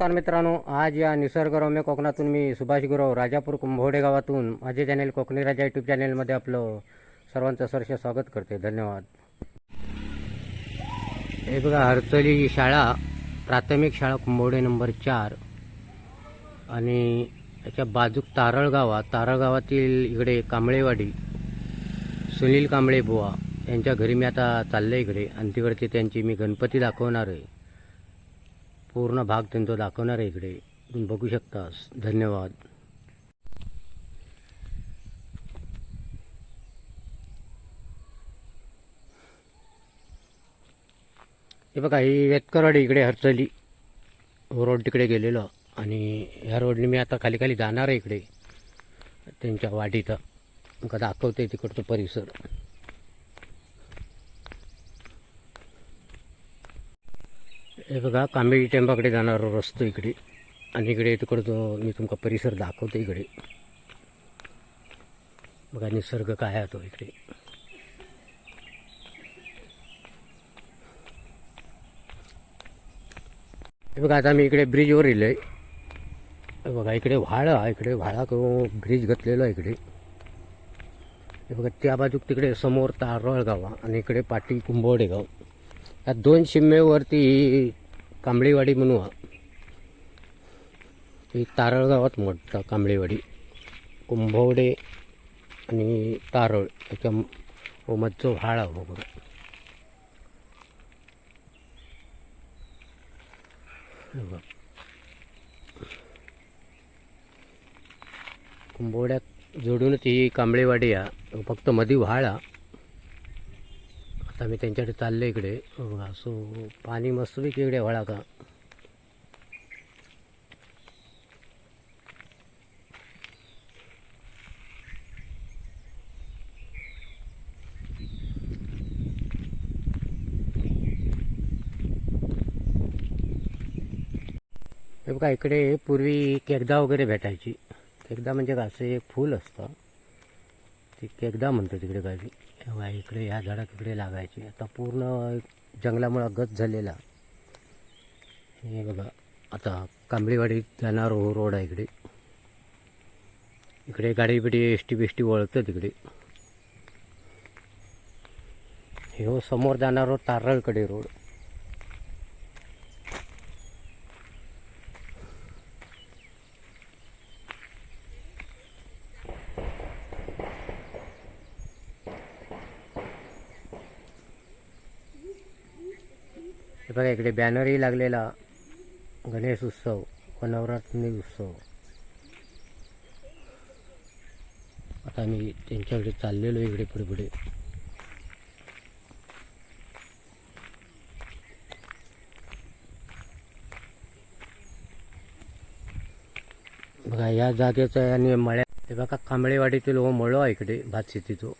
नमस्कार मित्रांनो आज या निसर्गरम्य कोकणातून मी सुभाष गुरव राजापूर कुंभोडे गावातून माझे चॅनेल कोकणी राजा यूट्यूब चॅनेलमध्ये आपलं सर्वांचं सरसे स्वागत करते. धन्यवाद. हे बघा हरचली शाळा प्राथमिक शाळा कुंभवडे नंबर चार आणि याच्या बाजूक तारळ तारळगावातील इकडे कांबळेवाडी सुनील कांबळे बुवा यांच्या घरी मी आता चाललं इकडे आणि तिकडचे त्यांची मी गणपती दाखवणार आहे. पूर्ण भाग त्यांचा दाखवणार आहे इकडे. तुम्ही बघू शकता धन्यवाद. हे बघा ही वेतकरवाडी इकडे हरचली. हो, रोड तिकडे गेलेलो. आणि ह्या रोडने मी आता खाली खाली जाणार आहे इकडे. त्यांच्या वाटीत दाखवते तिकडचं परिसर. हे बघा कांबेडी टेंबाकडे जाणारा रस्तो इकडे. आणि इकडे तिकडं मी तुमका परिसर दाखवतो इकडे. बघा निसर्ग काय आहे तो इकडे. हे बघा आता मी इकडे ब्रिजवर येलो आहे बघा इकडे व्हाळ आहे इकडे व्हाळा करून ब्रिज घातलेला आहे इकडे. हे बघा त्या बाजूक तिकडे समोर तारळ गाव आणि इकडे पाटी कुंभवडे गाव या दोन शिम्मेवरती कांबळीवाडी म्हणू ही. तारळ गावात मोठा कांबळीवाडी. कुंभवडे आणि तारळ याच्या म- मधचं व्हाळ आहे बघा. कुंभवड्यात जोडूनच ही कांबळेवाडी आहे फक्त मधी व्हाळ आहे आता मी त्यांच्याकडे चाललो इकडे. असो पाणी मस्तपैकी इकडे व्हाळा का? हे बघा इकडे पूर्वी केकदा वगैरे भेटायची. केकदा म्हणजे असं एक फूल असतं. ते केकदा म्हणतो तिकडे काही तेव्हा इकडे ह्या झाडात इकडे लागायचे. आता पूर्ण जंगलामुळं गत झालेला. हे बघा आता कांबळीवाडीत जाणार हो रोड आहे इकडे. इकडे गाडी बिडी एस टी बिष्टी वळतं तिकडे. हे हो समोर जाणार हो तारळकडे रोड. बघा इकडे बॅनरही लागलेला. गणेश उत्सव व नवरात्री उत्सव. आता मी त्यांच्याकडे चाललेलो इकडे पुढे पुढे. बघा या जागेचा आणि मळ्या हे बघा कांबळेवाडीतील हो मळो आहे इकडे भात शेतीचो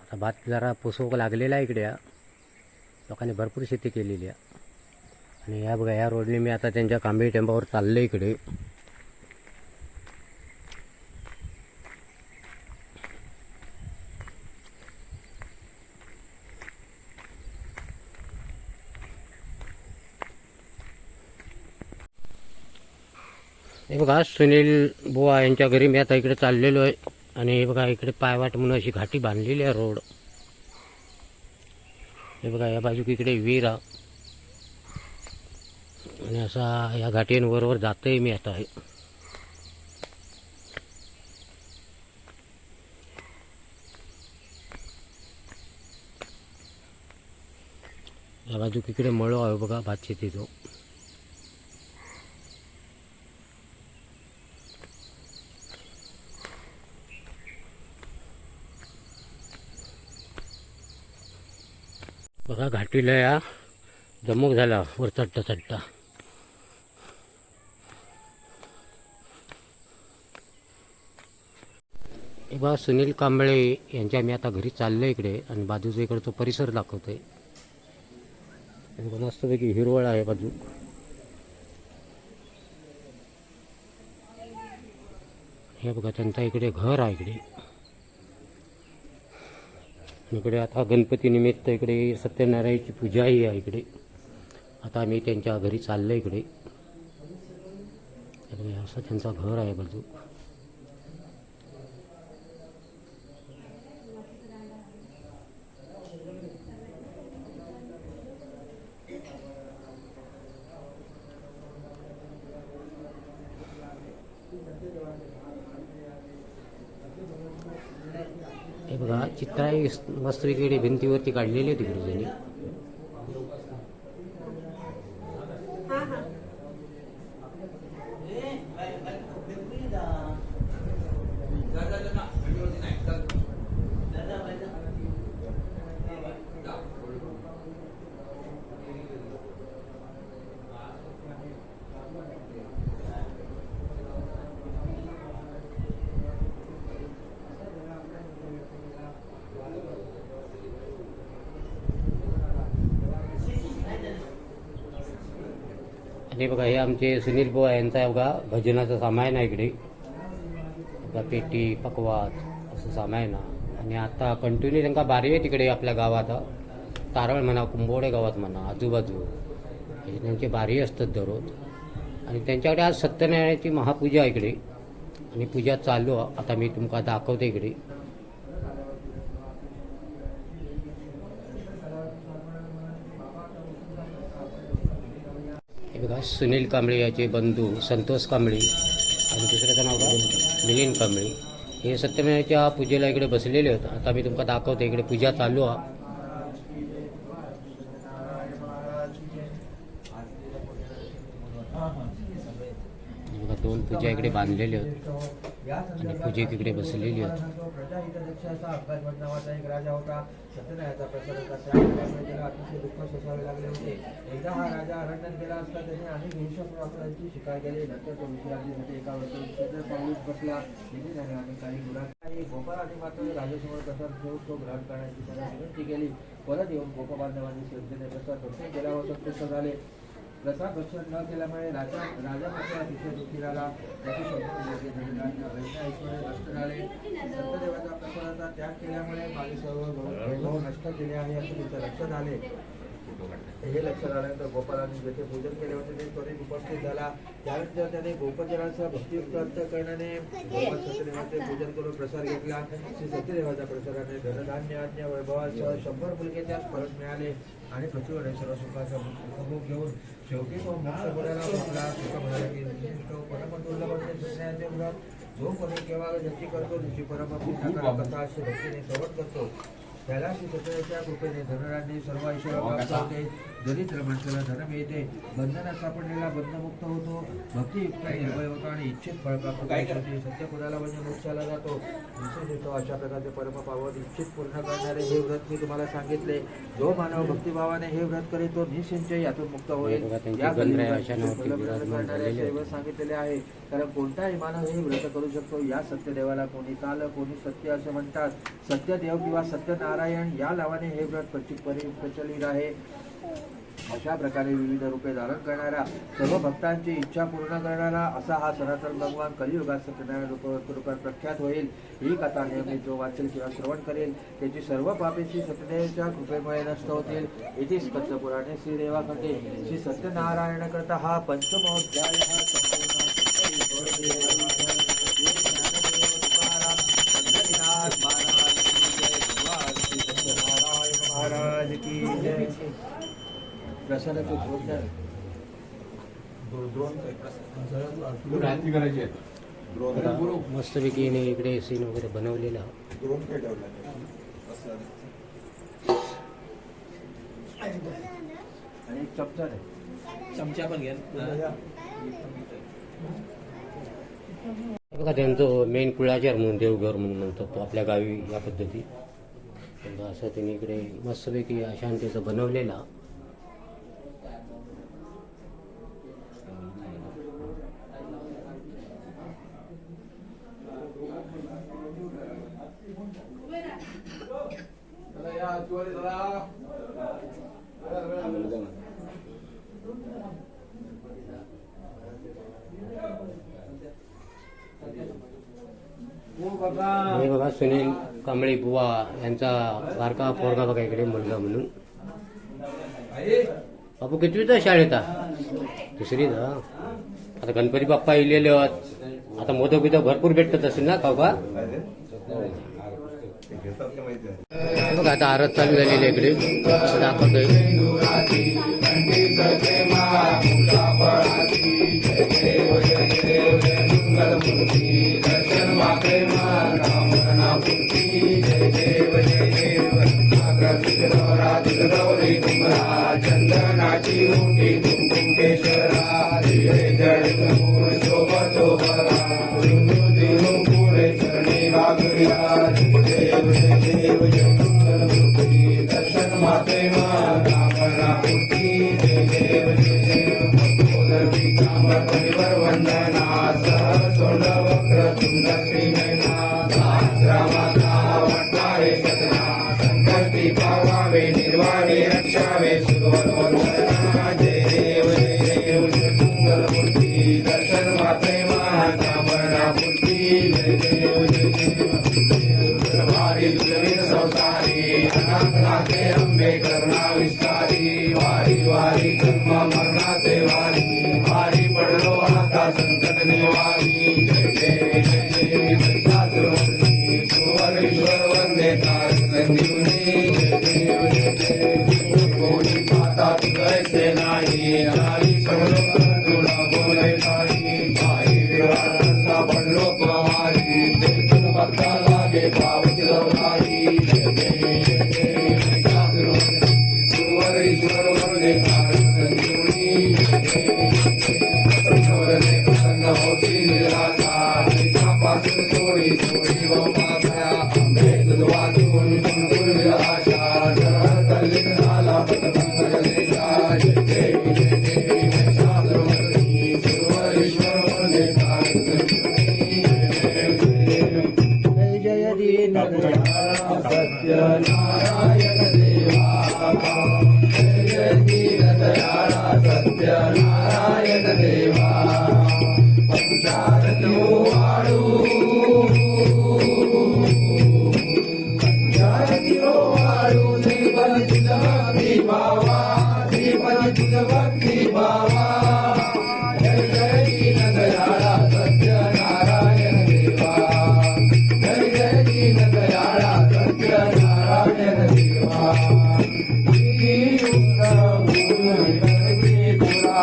आता भात जरा पुसवक लागलेला आहे इकडे हा. लोकांनी भरपूर शेती केलेली आहे. आणि या बघा या रोडने मी आता त्यांच्या कांबळी टेंबावर चाललो इकडे. हे बघा सुनील बुवा यांच्या घरी मी आता इकडे चाललेलो आहे. आणि हे बघा इकडे पायवाट म्हणून अशी घाटी बांधलेली आहे रोड. हे बघा या बाजूक इकडे विहीर आहे. आणि असा या घाटींबरोबर जातोय मी आता या बाजूक इकडे मळो आहे बघा भात बघा घाटीला या. जमूक झाला वर चढता चढता. हे सुनील कांबळे यांच्या मी आता घरी चाललो इकडे आणि बाजूचा इकडचा परिसर दाखवतोय. मस्तपैकी हिरवळ आहे बाजू. हे बघा त्यांचा इकडे घर आहे इकडे. इकडे आता गणपती निमित्त इकडे सत्यनारायणची पूजाही आहे इकडे. आता आम्ही त्यांच्या घरी चाललो इकडे. असं त्यांचा घर आहे बाजू हे बघा चित्र आहे मस्त भिंतीवरती काढलेली आहे तिकडे आणि बघा हे आमचे सुनील बुवा यांचा बघा भजनाचं सामान आहे इकडे. बघा पेटी पकवात असं सामान आहे. आणि आता कंटिन्यू त्यांना बारी आहे तिकडे आपल्या गावात. तारळ म्हणा कुंभोडे गावात म्हणा आजूबाजू. हे त्यांचे बारी असतात दररोज. आणि त्यांच्याकडे आज सत्यनारायणाची महापूजा इकडे. आणि पूजा चालू आता मी तुमका दाखवते इकडे हे बघा सुनील कांबळे याचे बंधू संतोष कांबळे आणि दुसऱ्याचं नाव काय? मिलिंद कांबळे. हे सत्यनारायणच्या पूजेला इकडे बसलेले आहेत आता मी तुमका दाखवतो इकडे पूजा चालू आहे हे बघा दोन पूजा इकडे बांधलेले आहेत आणि पूजेक इकडे बसलेली आहेत प्रजाहितदक्षाचा अफगाण नावाचा एक राजा होता सत्यनारायणचा प्रसाद होता त्या काळामध्ये त्याला अतिशय दुःख सोसावे लागले होते एकदा हा राजा अरण्यात गेला असता त्याने अनेक हिंसक शिकार केले नंतर दोन पूजा इकडे बांधलेले पाऊस बसला तिथे त्याने अनेक काही गुलाम आणि गोपाळ आणि मात्र राजासमोर प्रसाद घेऊन तो ग्रहण करण्याची त्याने विनंती केली परत येऊन गोपबांधवांनी श्रद्धेने प्रसाद भक्षण केल्यावर संतुष्ट झाले प्रसाद भक्षण न केल्यामुळे राजा राजा मात्र अतिशय दुःखी झाला. त्याची नष्ट झाले. सत्यदेवाचा प्रसादाचा त्याग केल्यामुळे माझे सर्व वैभव नष्ट केले आहे असे तिचे लक्षात आले हे लक्षात आल्यानंतर गोपालाने जेथे पूजन केले होते ते त्वरित उपस्थित झाला. त्यानंतर त्याने गोपजनाचा भक्ती प्राप्त करण्याने गोपाल सत्यदेवाचे पूजन करून प्रसार घेतला. श्री सत्यदेवाच्या प्रसाराने धनधान्य आज्ञा वैभवासह शंभर मुलगे त्यास परत मिळाले आणि पृथ्वीवर सर्व सुखाचा उपभोग घेऊन शेवटी तो मुक्त बोलायला बसला. सुख म्हणाला की तो हो, परम दुर्लभ असे सत्याचे जो कोणी केव्हा जशी करतो त्याची परम कथा अशी भक्तीने श्रवण करतो. त्याला श्री सत्याच्या कृपेने धनराज्ञे सर्व ऐश्वर्य प्राप्त होते. दरिद्र माणसाला धन मिळते. बंधनात सापडलेला बंधमुक्त होतो. भक्तियुक्त निर्भय होतो आणि इच्छित फळ प्राप्त करतो? सत्य पदाला म्हणजे मोक्षाला जातो? निश्चित येतो अशा प्रकारचे परम पावन इच्छित पूर्ण करणारे हे व्रत मी तुम्हाला सांगितले. जो मानव भक्तिभावाने हे व्रत करेल तो निसंचय यातून मुक्त होईल. हे या सांगितलेले आहे. कारण कोणताही मानव हे व्रत करू शकतो. या सत्यदेवाला कोणी काल कोणी सत्य असे म्हणतात. सत्यदेव किंवा सत्यनारायण या नावाने हे व्रत प्रचि- परि- प्रचलित आहे. अशा प्रकारे विविध रूपे धारण करणारा सर्व भक्तांची इच्छा पूर्ण करणारा असा हा सनातन भगवान कलियुगात सत्यनारायण रूप रूपात प्रख्यात होईल. ही कथा नेहमी जो वाचेल किंवा श्रवण करेल त्याची सर्व पापेची सत्यदेवाच्या कृपेमुळे नष्ट होतील. येथे स्कंद पुराणे श्रीदेवाकडे. श्री सत्यनारायण करता हा पंचमोध्याय हा संपूर्ण महाराज की जय क्रांती करायची आहे. मस्तपैकी हिने इकडे सीन वगैरे बनवलेला. आणि चमचा चमचा पण घ्या. हे. बघा त्यांचं मेन कुळाचार म्हणून देवघर म्हणून म्हणतात तो आपल्या गावी या पद्धती असं त्यांनी इकडे मस्तपैकी अशांतीचं बनवलेला. हे बघा सुनील कांबळे बुवा यांचा बारका पोरगा बघा इकडे मुलगा म्हणून. बापू कितवीचा शाळेत? दुसरी ना आता गणपती बाप्पा येलेले आहेत आता मोदक बिदक भरपूर भेटत असेल ना का बघा आता आरत चालू झालेली इकडे. दाखवतोय.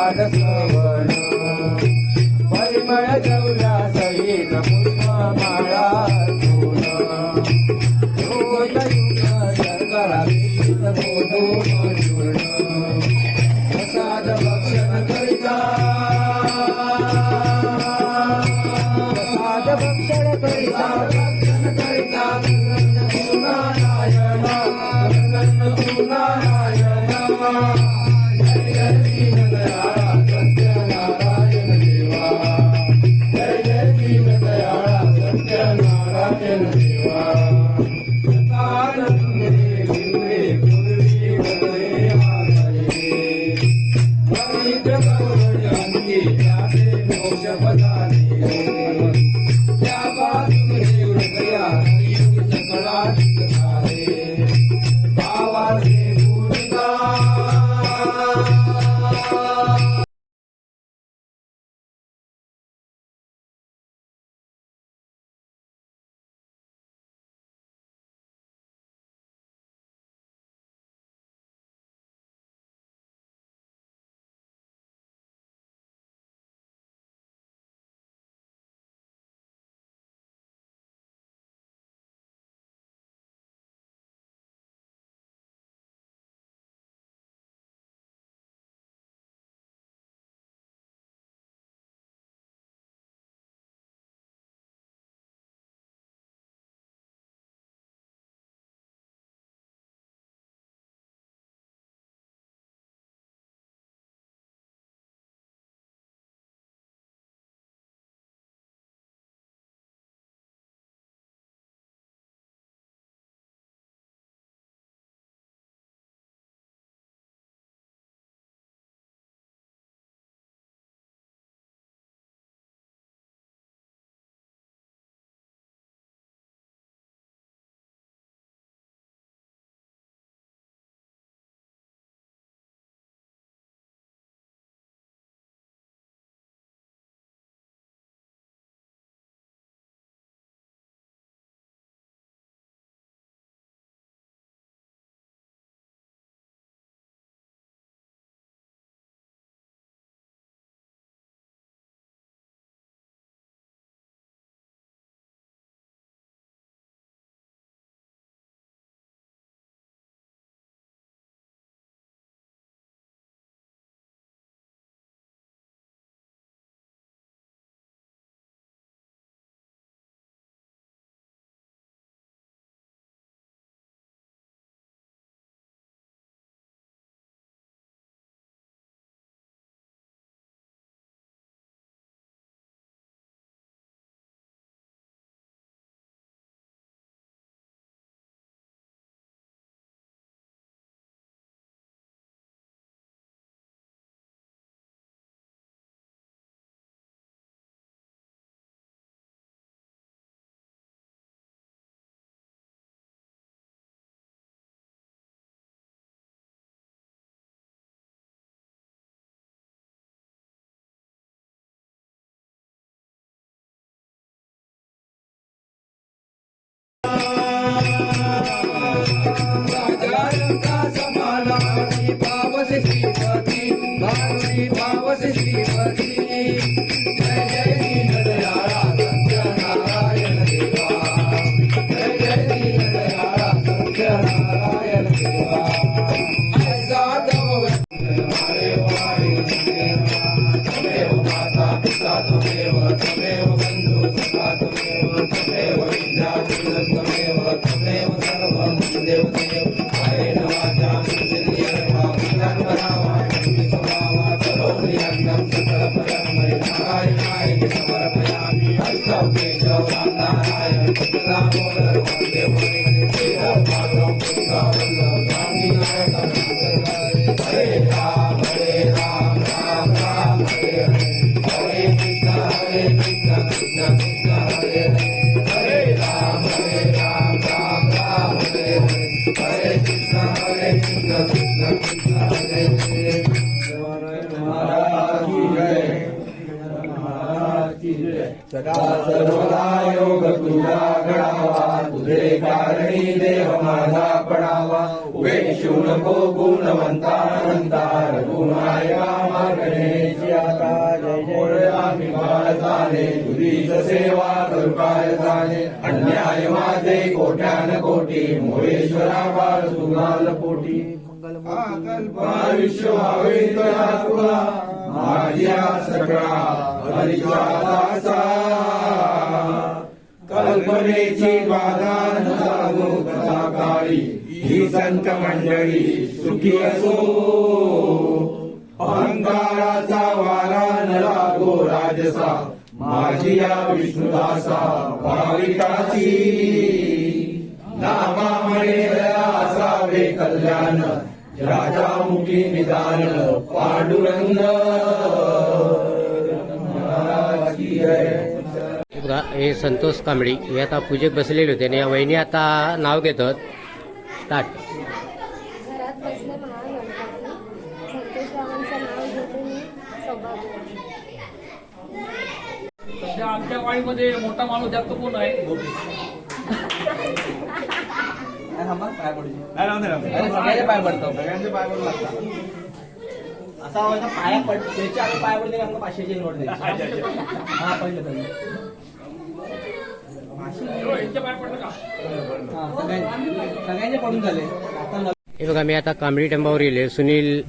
पाद सवन परिमळ जवला सहित पुष्पमा सदा सर्वदा योग तुझा घडावा तुझे कारणी देव माझा पडावा शिव नको गुणवंता म्हणता रघुनायका मागण्याची आता जय आम्ही बाळ झाले तुझीच सेवा करू काय झाले अन्याय माझे कोट्यान कोटी मोरेश्वरा बाळ तुझाल पोटी आयुष्य व्हावे तुला तुला माझ्या सगळा हरिचा कल्पनेची बाधा न लागो कथा काळी ही संत मंडळी सुखी असो. अहंकाराचा वारा न लागो राजसा माझी या विष्णुदासा भाविकाची. नामा नामामणे असावे कल्याण राजामुखी निदान पांडुरंग। महाराज की जय बघा हे संतोष कांबळी हे आता पूजेक बसलेले होते आणि या वहिनी आता नाव घेतात. स्टार्ट घरात बसले महागणपती संतोष रावांचं नाव घेते मी सौभाग्यवती सध्या आमच्या वाडीमध्ये मोठा माणूस जास्त कोण आहे? सगळ्याचे पाय पडतो. सगळ्यांचे पाय पडू लागतात. असा आवाज पाया पड त्याच्या आधी पाय पडते का पाचशेची नोट द्यायची हा हा, सगळ्यांचे सगळ्यांचे पडून झाले. आता नवीन हे बघा मी आता कांबळी टेंबावर येले सुनील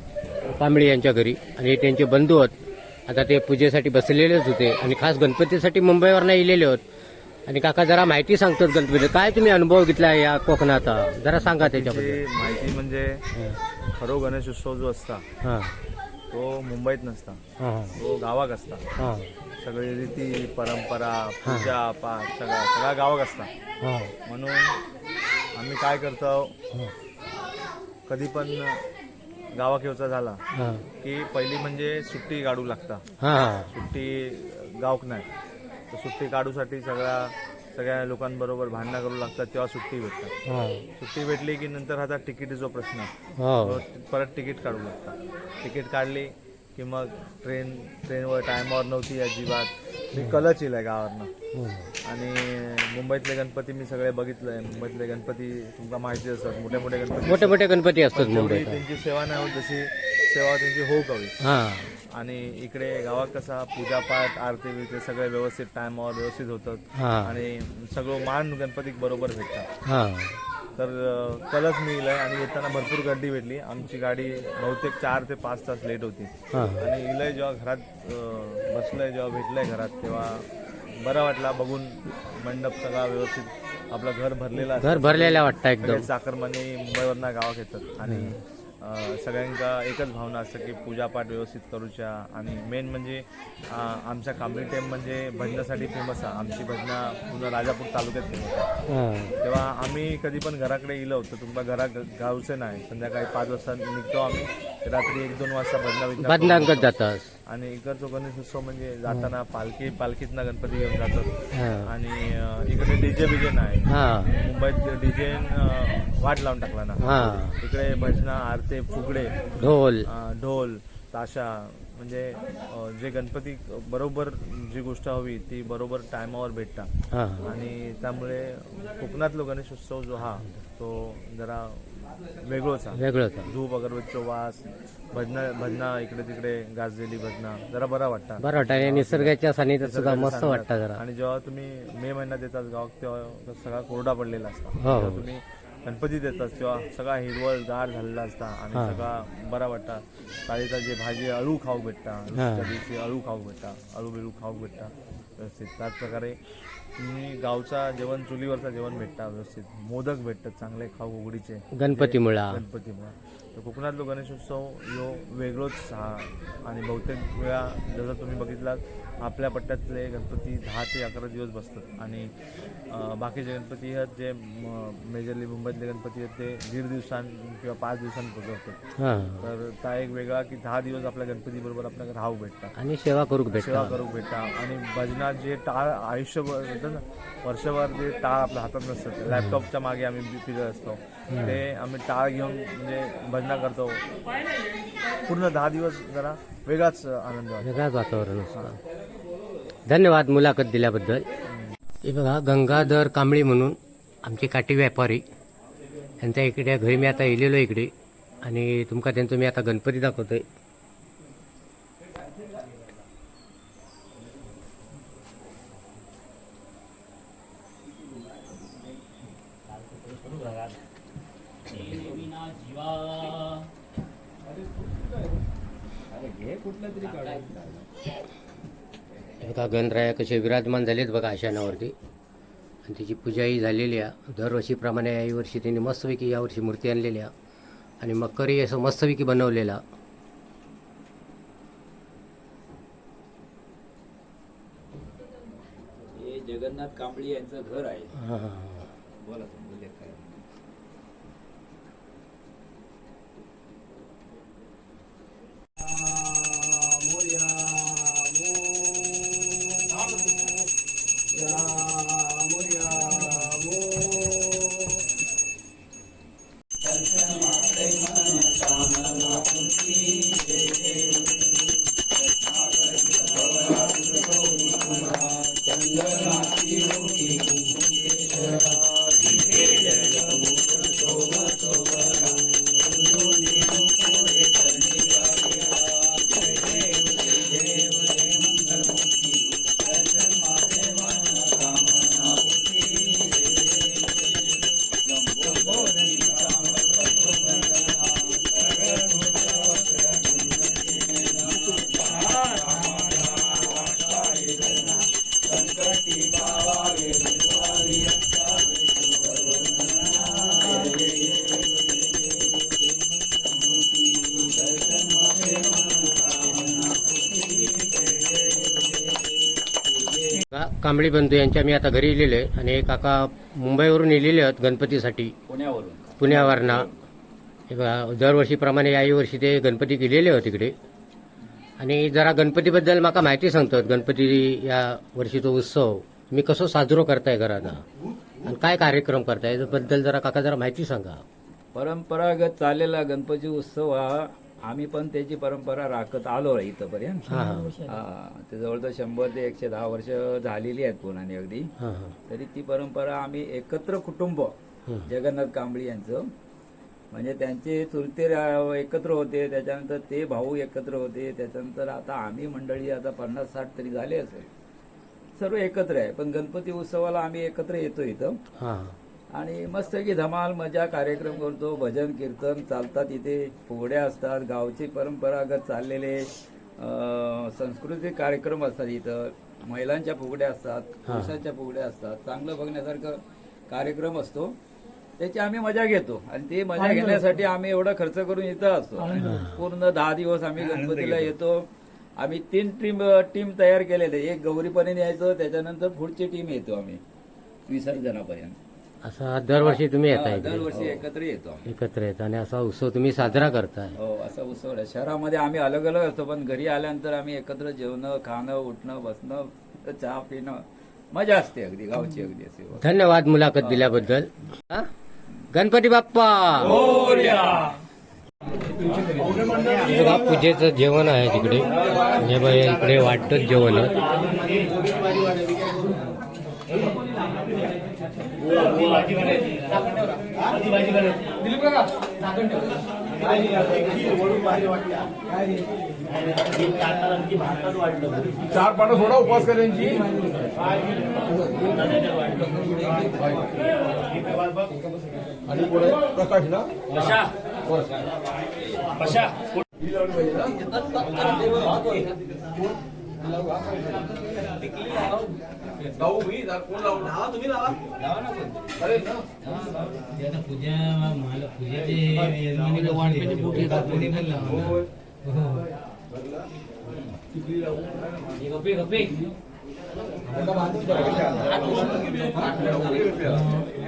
कांबळी यांच्या घरी. आणि त्यांचे बंधू आहेत आता ते पूजेसाठी बसलेलेच होते. आणि खास गणपतीसाठी मुंबईवरनं येलेले होत. आणि काका जरा माहिती सांगतात गणपती काय तुम्ही अनुभव घेतला या कोकणात जरा सांगा त्याच्याबद्दल. त्याची माहिती म्हणजे खरो गणेश उत्सव जो असता हां. तो मुंबईत नसता. हां. तो गावाक असता. हां. सगळी रीती परंपरा पूजा पाठ सगळा सगळा गावाक असता. हां. म्हणून आम्ही काय करतो कधी पण गावाक येऊचा झाला हां. की पहिली म्हणजे सुट्टी काढू लागता. हां. सुट्टी गावक नाही. तर सुट्टी काढूसाठी सगळ्या सगळ्या लोकांबरोबर भांडणं करू लागतात तेव्हा सुट्टी भेटतात. हां. सुट्टी भेटली की नंतर आता तिकीटीचा प्रश्न. हो. परत तिकीट काढू लागतात. तिकीट काढली की मग ट्रेन ट्रेनवर टायमावर नव्हती अजिबात. मी कलच येईल गावावरनं. हं. आणि मुंबईतले गणपती मी सगळे बघितलंय. मुंबईतले गणपती तुमका माहिती असतात. मोठे मोठे गणपती मोठे मोठे गणपती असतात त्यांची सेवा नाही होत तशी सेवा त्यांची होऊ हवी हां. आणि इकडे गावात कसा पूजापाठ आरती बिरती सगळे व्यवस्थित टायमावर व्यवस्थित होतात. आणि सगळं मान गणपतीक बरोबर भेटतात. हां. तर कलच मिळलंय आणि येताना भरपूर गर्दी भेटली. आमची गाडी बहुतेक चार ते पाच तास लेट होती. आणि इलय जेव्हा घरात बसलंय जेव्हा भेटलंय घरात तेव्हा बरा वाटला बघून मंडप सगळा व्यवस्थित आपलं घर भरलेलं. घर भरलेल्या वाटतं एकदम. चाकरमानी मुंबईवरनं गावात येतात. आणि सगळ्यांका एकच भावना असतं की पूजापाठ व्यवस्थित करूच्या आणि मेन म्हणजे आमच्या कांबळी टेम म्हणजे भजनासाठी फेमस आहे. आमची भजना पूर्ण राजापूर तालुक्यात फेमस आहे. तेव्हा आम्ही कधी पण घराकडे येलो होतो तुमका घरात गावचे नाही. संध्याकाळी पाच वाजता निघतो आम्ही. रात्री एक दोन वाजता भजना येतो. जातात. आणि इकडचं गणेश उत्सव म्हणजे जाताना पालखी पालखीतनं गणपती घेऊन जातात आणि इकडे डीजे बीजे नाही. हां. मुंबईत डीजे वाट लावून टाकला ना. इकडे भजना आरते फुगडे ढोल. ढोल ताशा म्हणजे जे गणपती बरोबर जी गोष्ट हवी ती बरोबर टायमावर भेटतात. आणि त्यामुळे कोकणातलो गणेशोत्सव जो हा तो जरा वेगळोच वेगळंच. धूप अगरबत्तीचा वास भजना भजना इकडे तिकडे गाजलेली भजना जरा बरा वाटतात बरं वाटतं आणि निसर्गाच्या सानिध्यात सुद्धा मस्त वाटतं जरा. आणि जेव्हा तुम्ही मे महिन्यात येतात गावात तेव्हा सगळा कोरडा पडलेला असता. हो, हो. तुम्ही गणपती देतात तेव्हा सगळा हिरवळ गार झालेला असता आणि हा. सगळा बरा वाटता. काळीचा जे भाजी अळू खाऊ भेटता. दिवशी अळू खाऊ भेटता अळू बिळू खाऊ भेटता. व्यवस्थित. त्याच प्रकारे तुम्ही गावचा जेवण चुलीवरचा जेवण भेटता व्यवस्थित. मोदक भेटतात चांगले खाऊ उघडीचे गणपतीमुळा गणपतीमुळे तर कोकणातलो गणेशोत्सव ह्यो वेगळोच हा. आणि बहुतेक वेळा जसं तुम्ही बघितलात आपल्या पट्ट्यातले गणपती दहा ते अकरा दिवस बसतात. आणि बाकीचे गणपती आहेत जे मेजरली मुंबईतले गणपती आहेत ते दीड दिवसां किंवा पाच दिवसांनी पोचवतात हां. तर त्या एक वेगळा की दहा दिवस आपल्या गणपती बरोबर आपल्याला राहू भेटतात. आणि सेवा करूक सेवा भेटता करूक भेटता आणि भजनात जे टाळ आयुष्यभर ना, वर्षभर जे टाळ आपल्या हातात नसतं. लॅपटॉपच्या मागे आम्ही फिरत असतो. ते आम्ही टाळ घेऊन म्हणजे भजना करतो. पूर्ण दहा दिवस जरा वेगळाच आनंद वेगळाच वातावरण असतं. धन्यवाद मुलाखत दिल्याबद्दल. हे बघा गंगाधर कांबळी म्हणून आमचे काठी व्यापारी. यांच्या इकडे घरी मी आता येलेलो इकडे. आणि तुमका त्यांचं मी आता गणपती दाखवतोय. हे बघा गणराया कसे विराजमान झालेत बघा आशानावरती. आणि तिची पूजाही झालेली आहे. दरवर्षीप्रमाणे याही वर्षी त्यांनी मस्तपैकी यावर्षी मूर्ती आणलेली आहे आणि मकरही असं मस्तपैकी बनवलेला. हे जगन्नाथ कांबळी यांचं घर आहे. हां हां हां. बोला कांबळी बंधू यांच्या मी आता घरी इलेले आणि एक काका मुंबईवरून इलेले आहेत गणपतीसाठी. पुण्यावरून. पुण्यावरना. हे बघा दरवर्षीप्रमाणे याही वर्षी ते गणपती गेलेले होते तिकडे. आणि जरा गणपतीबद्दल माका माहिती सांगतात गणपती या वर्षीचा उत्सव. मी कसं साजरो करताय घरात आणि काय कार्यक्रम करताय? याबद्दल जरा काका जरा माहिती सांगा. परंपरागत चाललेला गणपती उत्सव हा आम्ही पण त्याची परंपरा राखत आलो इथंपर्यंत. ते जवळजवळ शंभर ते एकशे दहा वर्ष झालेली आहेत पुण्याने अगदी. तरी ती परंपरा आम्ही एकत्र कुटुंब जगन्नाथ कांबळी यांचं म्हणजे त्यांचे चुलते एकत्र होते त्याच्यानंतर ते भाऊ एकत्र होते त्याच्यानंतर आता आम्ही मंडळी आता पन्नास साठ तरी झाले असेल. सर्व एकत्र आहे पण गणपती उत्सवाला आम्ही एकत्र येतो इथं. आणि मस्त की धमाल मजा कार्यक्रम करतो भजन कीर्तन चालतात इथे. फुगड्या असतात गावचे परंपरागत चाललेले सांस्कृतिक कार्यक्रम असतात इथं. महिलांच्या फुगड्या असतात पुरुषांच्या फुगड्या असतात. चांगलं बघण्यासारखं कार्यक्रम असतो. त्याची आम्ही मजा घेतो. आणि ते मजा घेण्यासाठी आम्ही एवढा खर्च करून इथं असतो. पूर्ण दहा दिवस आम्ही गणपतीला येतो. आम्ही तीन टीम टीम तयार केलेले एक गौरीपर्यंत यायचं त्याच्यानंतर पुढची टीम येतो आम्ही. विसर्जनापर्यंत. असा दरवर्षी तुम्ही येता हा, इकडे. दरवर्षी एकत्र येतो. एकत्र येत आणि असा उत्सव तुम्ही साजरा करताय. हो असा उत्सव आहे. शहरामध्ये आम्ही अलग अलग असतो पण घरी आल्यानंतर आम्ही एकत्र जेवणं खाणं उठणं बसणं चहा पिणं मजा असते अगदी गावची अगदी असे धन्यवाद मुलाखत दिल्याबद्दल. हा? गणपती बाप्पा! हे बघा पूजेचं जेवण आहे तिकडे. हे बघा इकडे वाटतच जेवण आहे. दिलीप काका झाकण ठेव. चार पानं सोडा उपवास करायची आणि आहे? प्रकाश ना लावू मी कोण लावू लावा तुम्ही लावा अरे ना होय. गप्पे गप्पे आता बांधून ठेवा.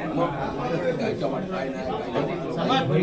मग काय नाही, काय नाही.